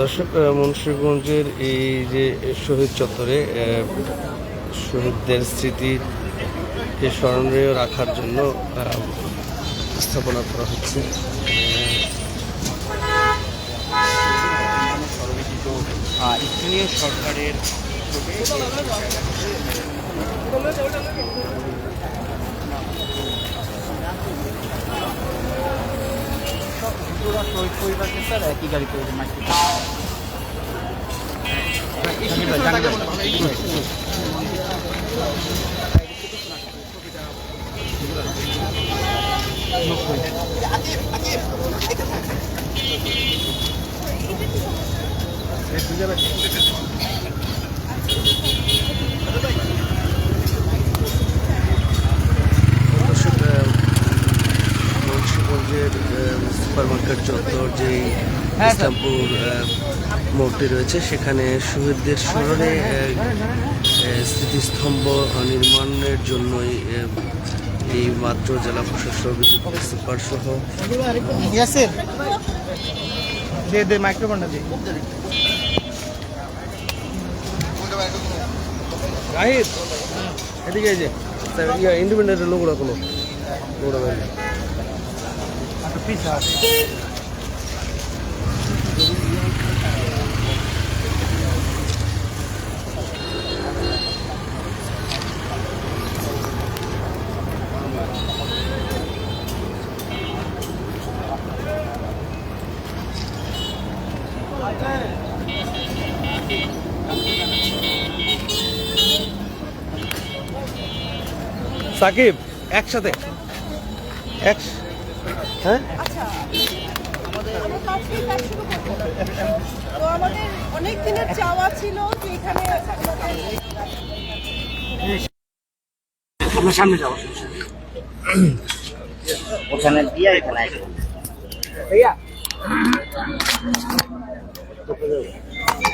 দর্শক মুন্সীগঞ্জের এই যে শহীদ চত্বরে শহীদদের স্মৃতিকে স্মরণীয় রাখার জন্য স্থাপনা করা হচ্ছে। স্থানীয় সরকারের একই গাড়ি করে মাইকে দর্শক আহ, মুন্সিগঞ্জের সুপার মার্কেট যেই হ্যাঁ, ইসলামপুর মোড়টি রয়েছে। সেখানে শহীদদের স্মরণে স্মৃতিস্তম্ভ নির্মাণের জন্যই এই মাত্র জেলা প্রশাসক বিদ্যুৎ সুপার সহ দে দে মাইক্রোফোনটা দে। আহিদ এদিকে এই যে ইয়া ইন্ডিপেন্ডেন্টের লোকরা কোনো লোকরা সাকিব একসাথে। এক হ্যাঁ? আচ্ছা। আমাদের অনেক দিনের চাওয়া ছিল যে এখানে সামনে যাব। ওখানে দিয়ে এখানে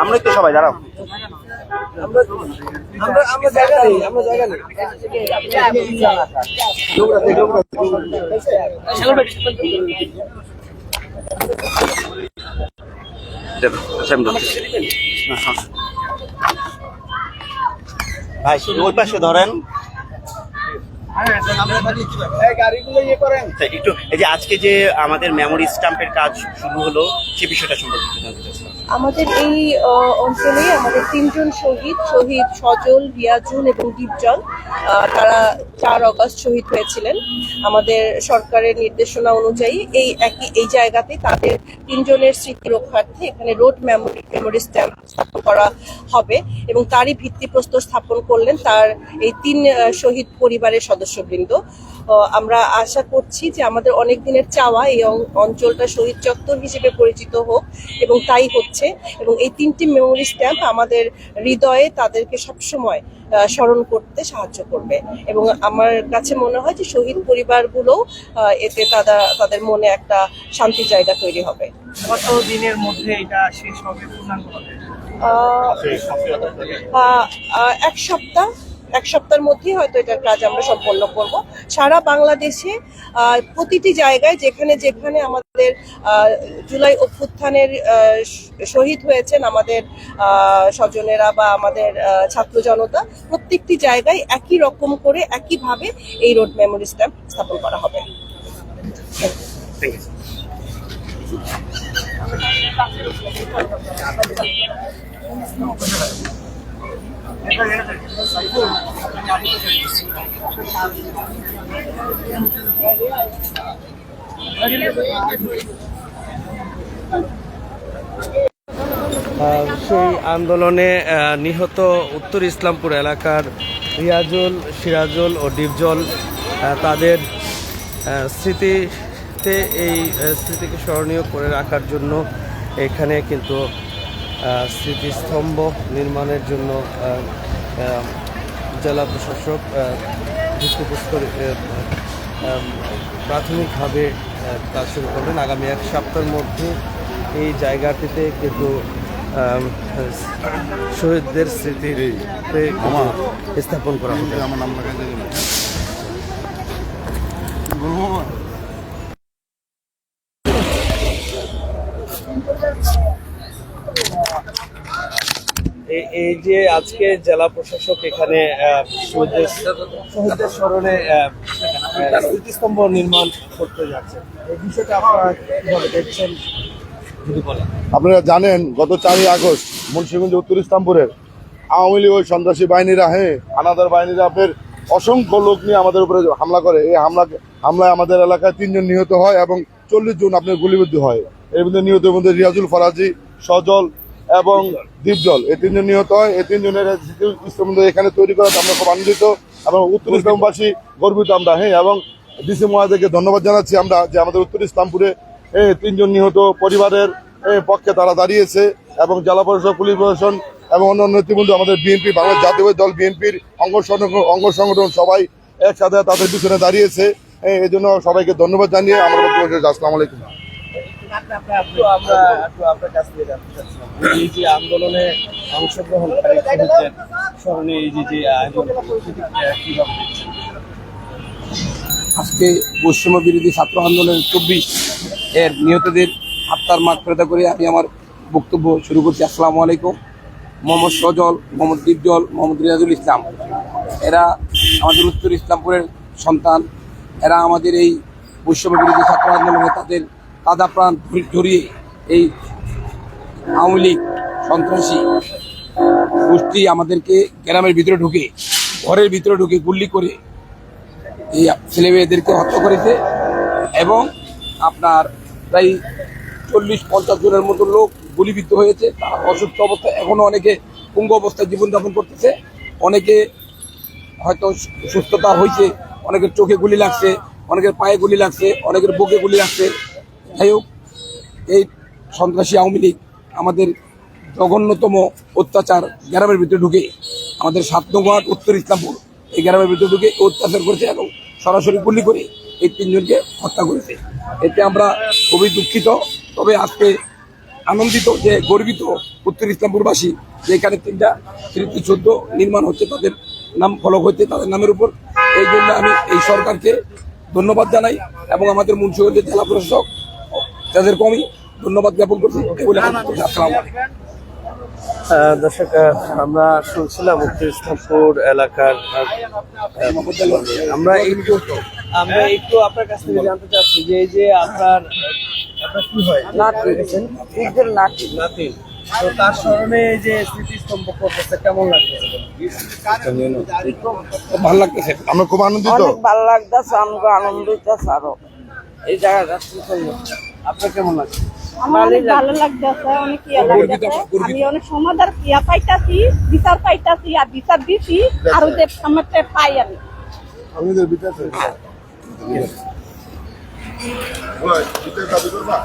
আমরা একটু সবাই দাঁড়াও। নেই ভাই ওই পাশে ধরেন। আচ্ছা, একটু, এই যে আজকে যে আমাদের মেমোরি স্টাম্পের কাজ শুরু হলো, সে বিষয়টা সম্পর্কে জানতে। আমাদের এই অঞ্চলে আমাদের তিনজন শহীদ শহীদ সজল, রিয়াজুল এবং দীপজল তারা চার অগস্ট শহীদ হয়েছিলেন। আমাদের সরকারের নির্দেশনা অনুযায়ী এই একই, এই জায়গাতে তাদের তিনজনের স্মৃতি রক্ষার্থে এখানে রোড মেমোরি মেমোরি স্ট্যাম্প স্থাপন করা হবে এবং তারই ভিত্তিপ্রস্তর স্থাপন করলেন তার এই তিন শহীদ পরিবারের সদস্যবৃন্দ। আমরা আশা করছি যে আমাদের অনেক দিনের চাওয়া এই অঞ্চলটা শহীদ চত্বর হিসেবে পরিচিত হোক এবং তাই হচ্ছে এবং এই তিনটি মেমোরি স্ট্যাম্প আমাদের হৃদয়ে তাদেরকে সবসময় স্মরণ করতে সাহায্য করবে। এবং আমার কাছে মনে হয় যে শহীদ পরিবারগুলো এতে তারা তাদের মনে একটা শান্তি জায়গা তৈরি হবে। কত দিনের মধ্যে এটা শেষ হবে পূর্ণাঙ্গ এক সপ্তাহ এক সপ্তাহের মধ্যেই হয়তো এটার কাজ আমরা সম্পন্ন করব। সারা বাংলাদেশে প্রতিটি জায়গায় যেখানে যেখানে আমাদের জুলাই অভ্যুত্থানের শহীদ হয়েছেন আমাদের স্বজনেরা বা আমাদের ছাত্র জনতা প্রত্যেকটি জায়গায় একই রকম করে একইভাবে এই রোড মেমোরি স্ট্যাম্প স্থাপন করা হবে। আহ, সেই আন্দোলনে নিহত উত্তর ইসলামপুর এলাকার রিয়াজুল, সিরাজুল ও ডিপজল তাদের স্মৃতিতে এই স্মৃতিকে স্মরণীয় করে রাখার জন্য এখানে কিন্তু স্মৃতিস্তম্ভ নির্মাণের জন্য জেলা প্রশাসক ভিত্তিপ্রস্তর প্রাথমিকভাবে কাজ শুরু করবেন। আগামী এক সপ্তাহের মধ্যে এই জায়গাটিতে কিন্তু শহীদদের স্মৃতিতে স্থাপন করা হবে। আমার নাম এই- যে আজকে জেলা প্রশাসক এখানে শহীদদের স্মরণে স্মৃতিস্তম্ভ নির্মাণ করতে যাচ্ছে। এই বিষয়টা আপনারা কীভাবে দেখছেন? আপনারা জানেন, গত চারই আগস্ট মুন্সিগঞ্জ উত্তর ইসলামপুরের আওয়ামী লীগ ওই সন্ত্রাসী বাহিনীরা হ্যাঁ আনাদার বাহিনীরা ফের অসংখ্য লোক নিয়ে আমাদের উপরে হামলা করে। এই হামলা হামলায় আমাদের এলাকায় তিনজন নিহত হয় এবং চল্লিশ জন আপনার গুলিবিদ্ধ হয়। এর মধ্যে নিহত মধ্যে রিয়াজুল ফরাজি, সজল এবং দীপজল এই তিনজন নিহত হয় এই তিনজনের এখানে তৈরি করা, আমরা খুব আনন্দিত এবং উত্তর ইসলামবাসী গর্বিত আমরা হ্যাঁ এবং ডিসি মহাদেরকে ধন্যবাদ জানাচ্ছি আমরা যে আমাদের উত্তর ইসলামপুরে তিনজন নিহত পরিবারের পক্ষে তারা দাঁড়িয়েছে এবং জেলা প্রশাসক, পুলিশ প্রশাসন এবং অন্যান্য নেতৃবৃন্দ, আমাদের বিএনপি, বাংলাদেশ জাতীয় দল বিএনপির অঙ্গ সংগঠন অঙ্গ সংগঠন সবাই একসাথে তাদের পিছনে দাঁড়িয়েছে। এই জন্য সবাইকে ধন্যবাদ জানিয়ে আমরা বক্তব্য আসসালামু আলাইকুম। আন্দোলনে আজকে বৈষম্য বিরোধী ছাত্র আন্দোলন চব্বিশ এর নিহতদের আত্মার মাঠ ফেরতা করে আমি আমার বক্তব্য শুরু করছি। আসসালামু আলাইকুম। মোহাম্মদ সজল, মোহাম্মদ দীপজল মোহাম্মদ রিয়াজুল ইসলাম। এরা আমাদের উত্তর ইসলামপুরের সন্তান। এরা আমাদের এই বৈষম্য বিরোধী ছাত্র আন্দোলনে তাদের কাদা প্রাণ জড়িয়ে এই আওয়ামী লীগ সন্ত্রাসী গোষ্ঠী আমাদেরকে গ্রামের ভিতরে ঢুকে, ঘরের ভিতরে ঢুকে গুল্লি করে এই ছেলে মেয়েদেরকে হত্যা করেছে এবং আপনার প্রায় চল্লিশ, পঞ্চাশ জনের মতো লোক গুলিবিদ্ধ হয়েছে, তারা অসুস্থ অবস্থায় এখনও অনেকে পুঙ্গ অবস্থায় জীবনযাপন করতেছে, অনেকে হয়তো সুস্থতা হয়েছে, অনেকের চোখে গুলি লাগছে, অনেকের পায়ে গুলি লাগছে, অনেকের বুকে গুলি লাগছে। যাই হোক, এই সন্ত্রাসী আওয়ামী লীগ আমাদের জঘন্যতম অত্যাচার গ্রামের ভিতরে ঢুকে, আমাদের সাত নম্বর উত্তর ইসলামপুর, এই গ্রামের ভিতরে ঢুকে অত্যাচার করেছে এবং সরাসরি গুলি করে এই তিনজনকে হত্যা করেছে। এতে আমরা খুবই দুঃখিত, তবে আজকে আনন্দিত যে, গর্বিত উত্তর ইসলামপুরবাসী যে এখানে তিনটা স্মৃতিসৌধ নির্মাণ হচ্ছে, তাদের নাম ফলক হচ্ছে তাদের নামের উপর। এই জন্য আমি এই সরকারকে ধন্যবাদ জানাই এবং আমাদের মুন্সিগঞ্জের জেলা প্রশাসক যাদের কমই ধন্যবাদ জ্ঞাপন করছি। আমার দর্শক আমরা শুনছিলাম উত্তর ইসলামপুর এলাকার আমরা একটু আমরা একটু আপনার কাছ থেকে জানতে চাচ্ছি যে এই যে আপনার আপনার কি হয়? নাতিন নাতিন তো তার স্মরণে এই যে স্মৃতিস্তম্ভ করতেছে কেমন লাগছে? খুব ভালো লাগতেছে। আমরা খুব আনন্দিত। অনেক ভালো লাগতেছে আমাকে আনন্দ হইতেছে আরও। এই জায়গাটা আপনার কেমন লাগছে আমার অনেক ভালো লাগতেছে অনেক ইয়া লাগতেছে। আমি অনেক সমাধান ইয়া পাইতাছি বিচার পাইতাছি আর বিচার দিছি আর আমার পাই আমি। দাবি করবা?